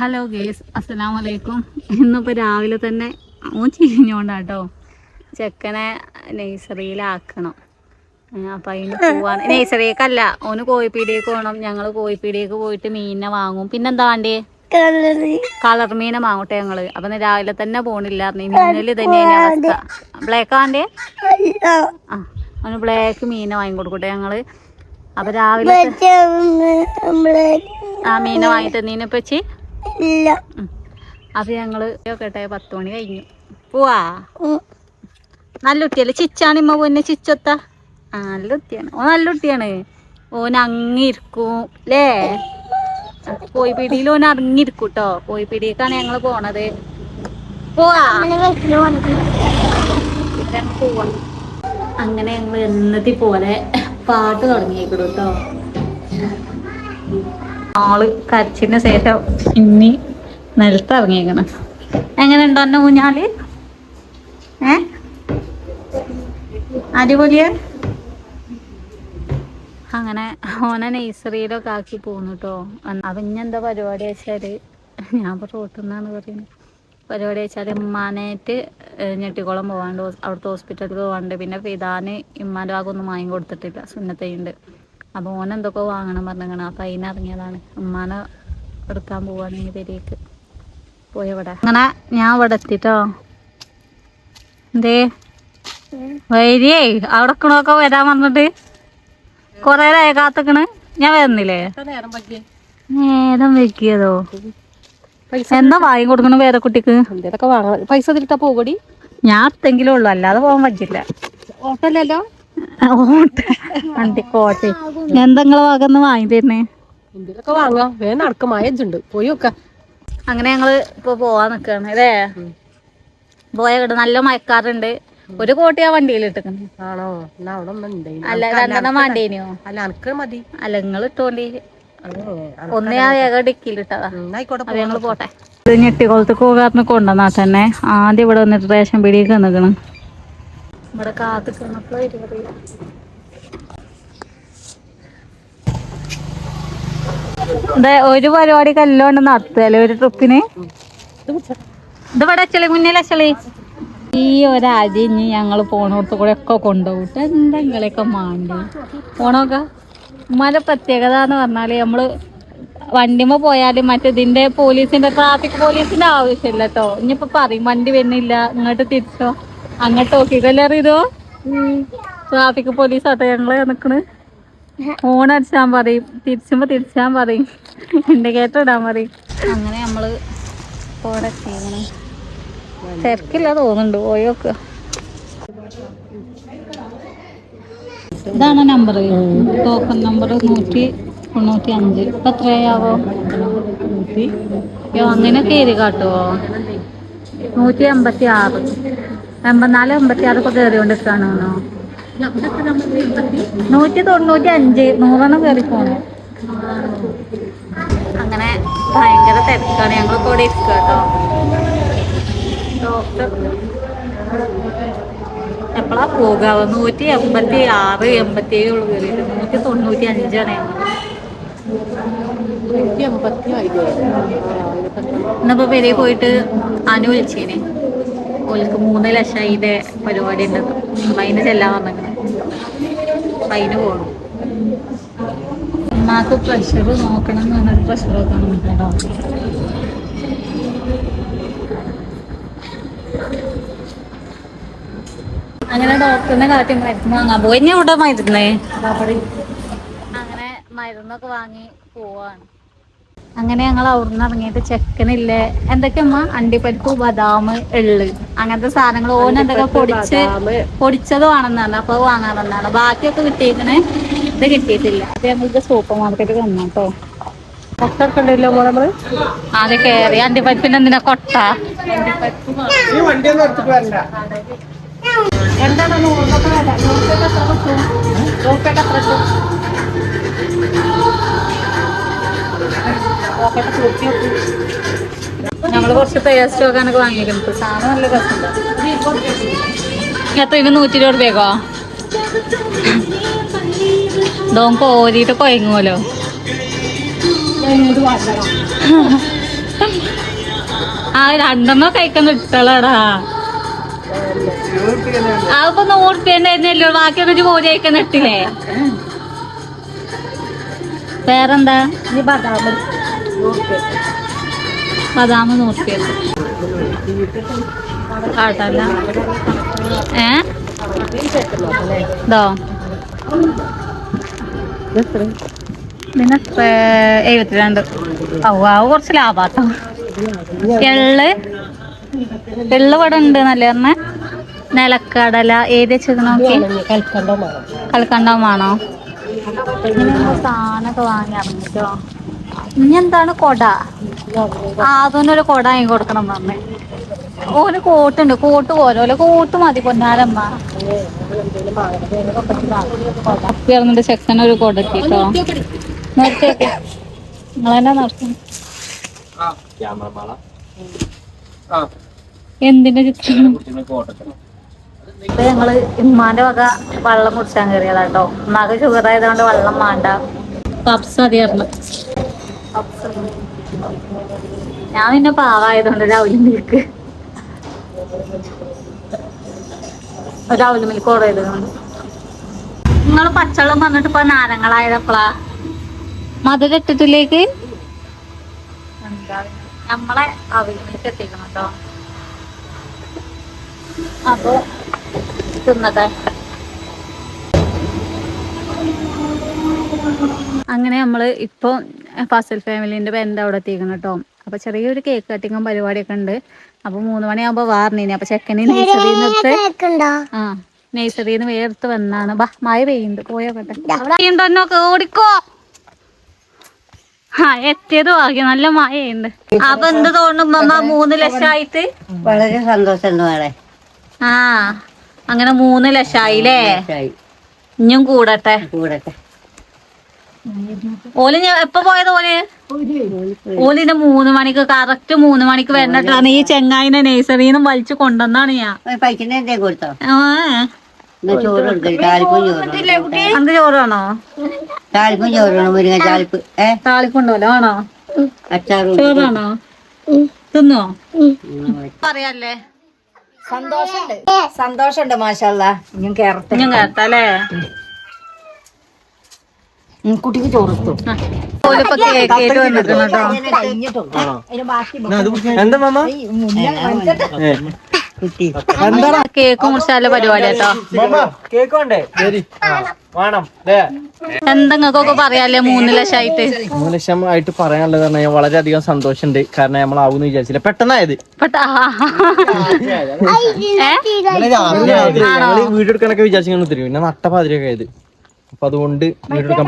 Hello guys അസ്സലാം വലൈക്കും ഇന്നിപ്പോൾ രാവിലെ തന്നെ ഓൻ കേട്ടോ ചെക്കനെ നഴ്സറിയിലാക്കണം. അപ്പം അതിന് പോവാണ്. നഴ്സറിയേക്കല്ല ഓന് കോഴിപ്പീടിയേക്ക് പോകണം ഞങ്ങൾ കോഴിപ്പീടിയേക്ക് പോയിട്ട് മീനിനെ വാങ്ങും. പിന്നെന്താ വേണ്ടേ? കളർ മീനെ വാങ്ങട്ടെ ഞങ്ങൾ. അപ്പൊ രാവിലെ തന്നെ പോണില്ല മീനിൽ തന്നെയാണ് ബ്ലാക്ക് ആണ്ടേ ആ അവന് ബ്ലാക്ക് മീനെ വാങ്ങി കൊടുക്കട്ടെ ഞങ്ങൾ. അപ്പൊ രാവിലെ ആ മീനെ വാങ്ങി തന്നീനെ ഉം. അപ്പൊ ഞങ്ങൾ കേട്ടെ പത്ത് മണി കഴിഞ്ഞു. പോവാ? നല്ല കുട്ടിയല്ലേ? ചിച്ചാണ് ഇമ്മ പോന്നെ ചിച്ചൊത്ത? ആ നല്ല കുട്ടിയാണ്. ഓ നല്ല കുട്ടിയാണ്. ഓൻ അങ്ങിരിക്കും അല്ലേ പോയി പിടിയിൽ ഓൻ അടങ്ങിയിരിക്കും കേട്ടോ പോയി പിടിയേക്കാണ് ഞങ്ങൾ പോണത്. പോവാ? പോവാ. അങ്ങനെ ഞങ്ങൾ എന്നത്തെ പോലെ പാട്ട് തുടങ്ങിയേക്കിടും കേട്ടോ ആൾ കരച്ചിന് ശേഷം ഇനി നിലത്ത് ഇറങ്ങിയേക്കണം. എങ്ങനെ ഉണ്ടോ എന്നെ ഊഞ്ഞാൽ? ഏ? അടിപൊളിയ? അങ്ങനെ ഓനെ നഴ്സറിയിലൊക്കെ ആക്കി പോന്നു കേട്ടോ അപ്പം എന്താ പരിപാടി വെച്ചാൽ? ഞാൻ റോട്ടിൽ നിന്നാണ് പറയുന്നത്. പരിപാടി വെച്ചാൽ ഉമ്മാനായിട്ട് ഞെട്ടിക്കുളം പോകാണ്ട് അവിടുത്തെ ഹോസ്പിറ്റലിൽ പോകാണ്ട് പിന്നെ ഫിദാന് ഇമ്മാന്റെ ഭാഗമൊന്നും വാങ്ങി കൊടുത്തിട്ടില്ല. സുന്നത്തയുണ്ട് അപ്പോൾ ഓൻ എന്തൊക്കെ വാങ്ങണം പറഞ്ഞാണ് അപ്പം അതിനിറങ്ങിയതാണ് ഉമ്മാനെ എടുക്കാൻ പോവാണെങ്കിൽ പെരേക്ക്. പോയവിടെ അങ്ങനെ ഞാൻ ഇവിടെ എത്തിട്ടോ. എന്തേ? വൈരിയേ അവിടെ നിക്കണൊക്കെ വരാൻ പറഞ്ഞിട്ട് കൊറേ നേരം കാത്തക്കണ്. ഞാൻ വരുന്നില്ലേ? നേരം വെക്കിയതോ എന്താ വാങ്ങി കൊടുക്കണ വേറെ കുട്ടിക്ക്? പൈസ തിരിട്ടാ പോകടി ഞാൻ അടുത്തെങ്കിലും ഉള്ളു. അല്ലാതെ പോകാൻ പറ്റില്ല. ഓട്ടല്ലല്ലോ വണ്ടി കോട്ടെ എന്താ നിങ്ങളെ വാങ്ങി എന്തേലൊക്കെ വാങ്ങാം. വേ നടക്കും. മയഞ്ചുണ്ട് പോയി നോക്കാം. അങ്ങനെ ഞങ്ങൾ ഇപ്പൊ പോവാൻ നിക്കാണ് അല്ലേ? പോയ ഇവിടെ നല്ല മയക്കാറുണ്ട് ഒരു കോട്ടി ആ വണ്ടിയിൽ ഇട്ടിക്കണ്. ആണോ. അല്ല രണ്ടെണ്ണം വേണ്ടേനിയോ അല്ല അനക്ക് മതി. അല്ല നിങ്ങൾ ഇട്ടോണ്ടി. ഒന്നേ ആ വേഗം ഡിക്കിയിൽ ഇട്ടതാ. ഞങ്ങൾ പോട്ടെ. ഇത് ഞെട്ടിക്കുളത്ത് പോകാറിന് കൊണ്ടുവന്നാ തന്നെ. ആദ്യം ഇവിടെ വന്നിട്ട് റേഷൻ പിടിയൊക്കെ നിൽക്കണം ഇവിടെ കാത്തിക്കുന്നപ്പോ ഒരു പരിപാടി കല്ലോണ്ട് നടത്തല്ലേ ഒരു ട്രിപ്പിന്? ഇത് ഇവിടെ അച്ചളി മുന്നിൽ അച്ചളി. ഈ ഒരരി ഇനി ഞങ്ങൾ പോണോടത്ത് കൂടെ ഒക്കെ കൊണ്ടുപോയിട്ട് എന്തെങ്കിലൊക്കെ മാണ്ടി. പോണോക്ക. ഉമ്മാന്റെ പ്രത്യേകത എന്ന് പറഞ്ഞാൽ നമ്മൾ വണ്ടിമ പോയാലും മറ്റേതിന്റെ പോലീസിന്റെ ട്രാഫിക് പോലീസിന്റെ ആവശ്യമില്ല കേട്ടോ ഇനിയിപ്പോ പറയും വണ്ടി വരുന്നില്ല ഇങ്ങോട്ട് തിരിച്ചോ. അങ്ങോട്ട് നോക്കിക്കല്ലേ അറിയതോ ട്രാഫിക് പോലീസ് ആട്ടോ ഞങ്ങൾ നിക്കണ്. ഫോൺ അടിച്ചാൻ പറയും. തിരിച്ചുമ്പോ തിരിച്ചാൻ പറയും. ഇൻഡിക്കേറ്റർ ഇടാൻ പറയും. അങ്ങനെ നമ്മൾ തിരക്കില്ല തോന്നുന്നുണ്ട്. പോയോക്ക ഇതാണ് നമ്പർ ടോക്കൺ നമ്പർ നൂറ്റി തൊണ്ണൂറ്റി അഞ്ച്. ഇപ്പം എത്രയാവോ? അയ്യോ അങ്ങനെയൊക്കെ കാട്ടുവോ? നൂറ്റി അമ്പത്തി ആറ് എൺപത്തിനാല് എൺപത്തി ആറ് ഇപ്പൊ കയറിക്കൊണ്ടിരിക്കാണോ നൂറ്റി തൊണ്ണൂറ്റി അഞ്ച് നൂറെണ്ണം കയറി പോണു അങ്ങനെ ഭയങ്കര തിരക്കാണ്. ഞങ്ങൾ കൂടെ ഇരിക്കുക കേട്ടോ ഡോക്ടർ എപ്പോഴാ പോകാവോ നൂറ്റി എൺപത്തി ആറ് എൺപത്തി ഏഴ് ഉള്ളു കയറിയിട്ട് നൂറ്റി തൊണ്ണൂറ്റി അഞ്ചാണ് ഞങ്ങൾ ഇന്നിപ്പോ പെരേ പോയിട്ട് അനു വിളിച്ചേനെ. ഓൾക്ക് മൂന്ന് ലക്ഷം അതിന്റെ പരിപാടി ഉണ്ട്. അപ്പൊ അതിന് ചെല്ലാൻ പറഞ്ഞിങ്ങനെ അപ്പൊ അതിന് പോകണം ഉമ്മാക്ക് പ്രഷർ നോക്കണം എന്ന് പറഞ്ഞൊരു പ്രഷർ നോക്കണം കേട്ടോ അങ്ങനെ ഡോക്ടറിനെ കാട്ടി മരുന്ന് വാങ്ങാൻ പോയി. ഞാൻ ഇവിടെ മരുന്നേ? അങ്ങനെ മരുന്നൊക്കെ വാങ്ങി പോവാണ്. അങ്ങനെ ഞങ്ങൾ അവിടുന്ന് ഇറങ്ങിയിട്ട് ചെക്കനില്ലേ? എന്തൊക്കെയമ്മ അണ്ടിപ്പരിപ്പ് ബദാം എള്ള്. അങ്ങനത്തെ സാധനങ്ങൾ. ഓൻ എന്തൊക്കെ പൊടിച്ച് പൊടിച്ചത് വേണമെന്നാണ് പറഞ്ഞു. അപ്പൊ വാങ്ങാൻ വന്നാണ് ബാക്കിയൊക്കെ കിട്ടിയേക്കണേ. ഇത് കിട്ടിയിട്ടില്ല. അത് ഞങ്ങൾക്ക് സൂപ്പർ മാർക്കറ്റിൽ വന്നു കേട്ടോ. അത് കേറി അണ്ടിപ്പരിപ്പിന് എന്തിനാ കൊട്ട? എന്താണ് നോക്കട്ടെ, തൂക്കി നോക്ക്. ഞങ്ങൾ കുറച്ച് പേസ്റ്റ് വെക്കാനൊക്കെ വാങ്ങിയിട്ടുണ്ട് സാധനം നല്ല രസമുണ്ട്. എത്ര? ഇതിന് നൂറ്റി ഇരുപത് രൂപയോ ദോം കോരിയിട്ട് കൊയങ്ങുമല്ലോ. ആ രണ്ടെണ്ണം കഴിക്കുന്ന ഇട്ടളടാ അതിപ്പോ നൂറ് ഉറുപ്പിയല്ലോ ബാക്കിയൊക്കെ ഒരു പോരി കഴിക്കുന്ന ഇട്ടില്ലേ? വേറെന്താ? നീ ബദാം. ബദാമ് നൂറുപ്യ കാട്ടല്ല ഏ? എത്ര? എഴുപത്തിരണ്ട്. ഔ ആ കുറച്ച് ലാഭാട്ടോ. എള്ള്? എള്ള് ഇവിടെ ഉണ്ട് നല്ല പറഞ്ഞ? നിലക്കടല ഏത് വെച്ചത് നോക്കി? കൽക്കണ്ടോ കൽക്കണ്ടോ നമ്മൾ സാധനമൊക്കെ വാങ്ങി ഇറങ്ങിട്ടോ ഇനി എന്താണ് കൊട അതൊന്നൊരു കൊട വാങ്ങി കൊടുക്കണം പറഞ്ഞേ ഓന് കോട്ടുണ്ട് കോട്ട് പോലെ കോട്ട് മതി പൊന്നാലമ്മ ഇറങ്ങിട്ട് ചെക്കൻ ഒരു കൊട എത്തിട്ടോ നിർത്തിയൊക്കെ. നിങ്ങളെന്നാ നിർത്തും. എന്തിന്റെ ചിത്രം? ഇപ്പൊ ഞങ്ങൾ ഇമ്മാന്റെ വക വെള്ളം കുടിച്ചാൻ കയറിയതാട്ടോ ഉമ്മാക്ക് ഷുഗർ ആയതുകൊണ്ട് വെള്ളം വേണ്ട. പപ്സ് മതിയായിരുന്നു ഞാൻ നിന്നെ പാവായതുകൊണ്ട് രാവിലെ മിൽക്ക് രാവിലെ മിൽക്ക് ഓർഡർ ചെയ്തതുകൊണ്ട് നിങ്ങൾ പച്ചവെള്ളം പറഞ്ഞിട്ട് ഇപ്പൊ നാരങ്ങളായതപ്പളാ? മധുര ഇട്ടിട്ടിലേക്ക് നമ്മളെ അവിലേക്ക് എത്തിക്കണം കേട്ടോ അപ്പൊ തിന്നട്ടെ. അങ്ങനെ നമ്മൾ ഇപ്പോൾ ഫസൽ ഫാമിലിന്റെ പേരന്റെ അവിടെ എത്തിക്കണം കേട്ടോ. അപ്പൊ ചെറിയൊരു കേക്ക് കട്ടിങ്ങും പരിപാടിയൊക്കെ ഉണ്ട്. അപ്പൊ മൂന്ന് മണിയാകുമ്പോ വാർന്നിനി അപ്പൊ ചെക്കനെ നഴ്സറിയിൽ നിന്ന് ആ നഴ്സറിയിൽ നിന്ന് വേർത്ത് വന്നാണ്. ബാ മഴ പെയ്യുന്നുണ്ട്. പോയോട്ടെ ഓടിക്കോ. ആ എത്തിയത് ഭാഗ്യം നല്ല മഴയുണ്ട്. അപ്പൊ എന്ത് തോന്നുമ്പോ മൂന്ന് ലക്ഷമായിട്ട്? വളരെ സന്തോഷം ആ അങ്ങനെ മൂന്ന് ലക്ഷായില്ലേ ഇനിയും കൂടട്ടെ. കൂടട്ടെ. ഓൽ ഞാൻ എപ്പോ പോയത് ഓൽ? ഓലിന്റെ മൂന്ന് മണിക്ക് കറക്റ്റ് മൂന്ന് മണിക്ക് വരണിട്ടാണ് ഈ ചെങ്ങായിനെ നഴ്സറിന്ന് വലിച്ചു കൊണ്ടുവന്നാണ് ഞാൻ. പൈക്കന്നെ ചോറാണോ താളിപ്പും ചോറാണോ മുരിങ്ങ താളിപ്പ്. ഏ? താളിക്കൊണ്ടല്ലോ ആണോ അച്ചാറും ചോറാണോ തിന്നോ? പറയാല്ലേ സന്തോഷണ്ട്. സന്തോഷണ്ട് മാഷല്ല ഞാൻ കേറട്ടെ. ഞാൻ കേട്ടല്ലേ കുട്ടിക്ക് ചോറ് കൊടുത്തു ഓലിപ്പോ കേക്കേറ്റ് വന്നിട്ടുണ്ട് കേട്ടോ എന്താ മാമ? കുട്ടി. കേക്ക് മുറിച്ചാല പരിപാടി കേട്ടോ? മാമ കേക്ക് വേണ്ടേ? ശരി. വേണം. ദേ. എന്തെങ്ങൾക്കൊക്കെ പറയാല്ലേ മൂന്ന് ലക്ഷമായിട്ട് മൂന്ന് ലക്ഷം ആയിട്ട് പറയാനുള്ളത് പറഞ്ഞാൽ ഞാൻ വളരെയധികം സന്തോഷമുണ്ട് കാരണം നമ്മൾ ആവുമെന്ന് വിചാരിച്ചില്ല. പെട്ടെന്നായത്. വീഡിയോ എടുക്കാനൊക്കെ വിചാരിച്ചു പിന്നെ നട്ടപാതിരിയൊക്കെ ആയത്. അപ്പൊ അതുകൊണ്ട് എടുക്കാൻ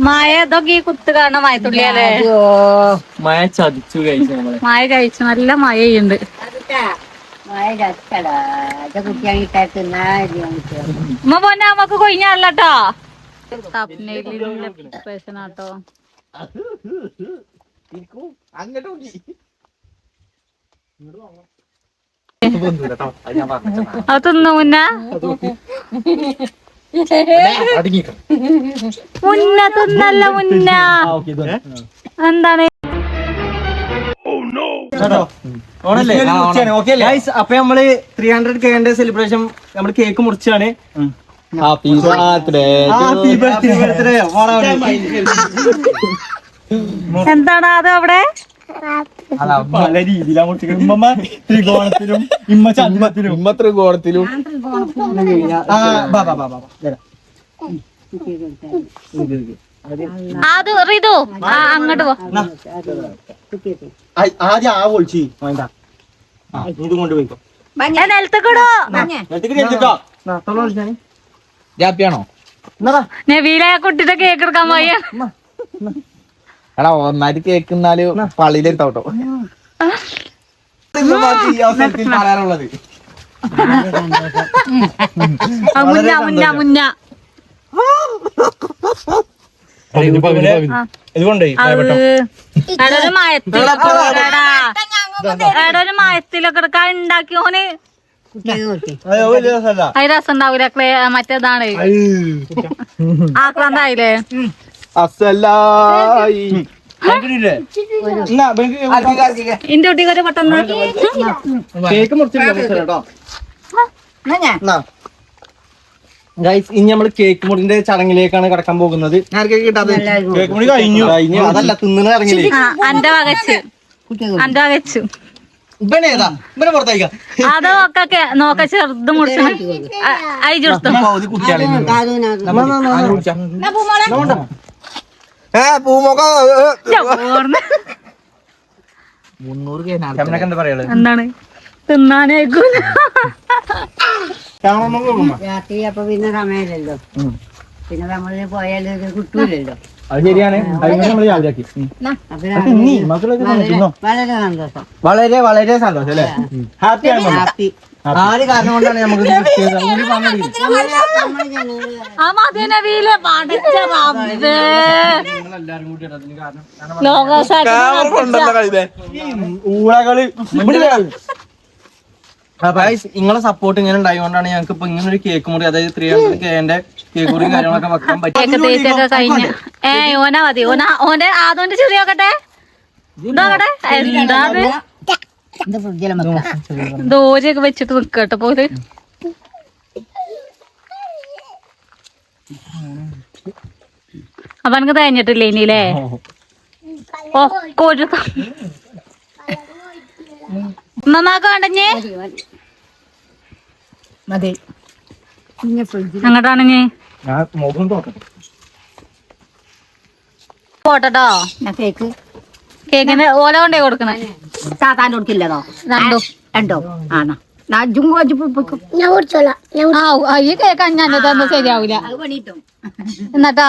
മായ ഇതൊക്കെ കുത്ത് ചതിച്ചു കഴിച്ചു മായ കഴിച്ചു നല്ല മഴയുണ്ട്. ഉമ്മ പോന്നെ നമുക്ക് ആട്ടോ തിന്നു മുന്ന? മുന്ന തിന്നല്ല മുന്ന. എന്താണ്? അപ്പൊ നമ്മൾ ത്രീ ഹൺഡ്രഡ് കേന്റെ സെലിബ്രേഷൻ നമ്മൾ കേക്ക് മുറിച്ചാണ്. ഹാപ്പി ബർത്ത്ഡേ എന്താണ് അത് അവിടെ പല രീതിയിലാണ് ഉമ്മ ത്രികോണത്തിലും ഇമ്മ ചന്ദ്രത്തിലും ഉമ്മ ത്രികോണത്തിലും. അത് റിതു അങ്ങോട്ട് ആദ്യം ആ പൊളിച്ച് വേണ്ട ആ, ഇത് കൊണ്ടുപോയിക്കോ നിലത്തേക്കിടോ നിലത്തേക്കിടോ ജാപ്പിയാണോ? നബീല ആ കുട്ടിയുടെ കേക്ക് എടുക്കാൻ പോയ. എടാ ഒന്നായിട്ട് കേക്കുന്നാൽ പള്ളിയിലെടുത്തോട്ടോ പറയാറുള്ളത് ആ, മുന്ന മുന്ന മുന്ന. ഒരു മയത്തിലൊക്കെ എടുക്കാൻ ഉണ്ടാക്കി അത് ക്ലേ മറ്റേതാണ്? ആക്രാന്തായില്ലേ? കുട്ടിക്ക് ഒരു പെട്ടെന്ന് ഗൈസ് ഇനി നമ്മൾ കേക്ക് മുടിന്റെ ചടങ്ങിലേക്കാണ് കടക്കാൻ പോകുന്നത്. കേക്ക് മുടി കഴിഞ്ഞു. അതല്ല തിന്നുന്ന ചടങ്ങിലേ. ആ അന്റെ വകച്ചു. അന്റെ വകച്ചു. ഇവനേതാ? ഇവനെ പുറത്തേക്കാം അത് ഒക്കെ നോക്ക ചെറുത് മുറിച്ചു അയച്ചെടുത്തു എന്താണ്? തിന്നാനേക്കൂല രാത്രി അപ്പൊ പിന്നെ സമയമില്ലല്ലോ പിന്നെ നമ്മൾ പോയാൽ കിട്ടൂലല്ലോ. അത് ശരിയാണ്. നമ്മൾ നീ മക്കളൊക്കെ തിന്നോ? വളരെ വളരെ വളരെ സന്തോഷം അല്ലേ? ഹാപ്പി. ഹാപ്പി ആര് കാരണം കൊണ്ടാണ് നമുക്ക് ഊളകൾ. നിങ്ങളെ സപ്പോർട്ട് ഇങ്ങനെ ഉണ്ടായതുകൊണ്ടാണ് ഞങ്ങൾക്ക് ഇപ്പൊ ഇങ്ങനെ ഒരു കേക്ക് മുറി അതായത് ത്രീ ഹൺഡ്രഡ് കേന്റെ കേക്ക് മുറിയും കാര്യങ്ങളൊക്കെ വെക്കാൻ പറ്റും. തീറ്റൊക്കെ കഴിഞ്ഞ. ഏ ഓനാ മതി. ഓനാ ഓന്റെ ആദോന്റെ ചെറിയ നോക്കട്ടെ. ഇതോക്കട്ടെ എന്താ ഇത് ഫ്രിഡ്ജിലും വെക്കാം ദോരയൊക്കെ വെച്ചിട്ട് നിക്കട്ടെ പോലെ അപ്പൊ എനിക്ക് തേഞ്ഞിട്ടില്ലേ ഇനിയില്ലേ ഒക്കെ ഒരു മതി പോട്ടോ ഞാൻ കേക്ക്. കേക്കിന് ഓല കൊണ്ടേ കൊടുക്കണേ. താത്താൻ കൊടുക്കില്ലതോ? രണ്ടോ. രണ്ടോ. ആണോ ഈ കേക്ക് അഞ്ഞാന്റെ തന്ന ശരിയാവൂല. അത് പണിയിട്ടും. എന്നിട്ടാ?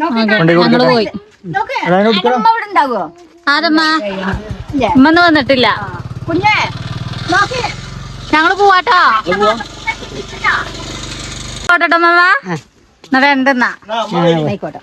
ഞങ്ങൾ പോയി. ആരമ്മ? ഉമ്മന്ന് വന്നിട്ടില്ല. കുഞ്ഞേ ഞങ്ങൾ പോവാട്ടോ. പോട്ടോ മാമ എന്നാ രണ്ടെന്നാ ആയിക്കോട്ടെ.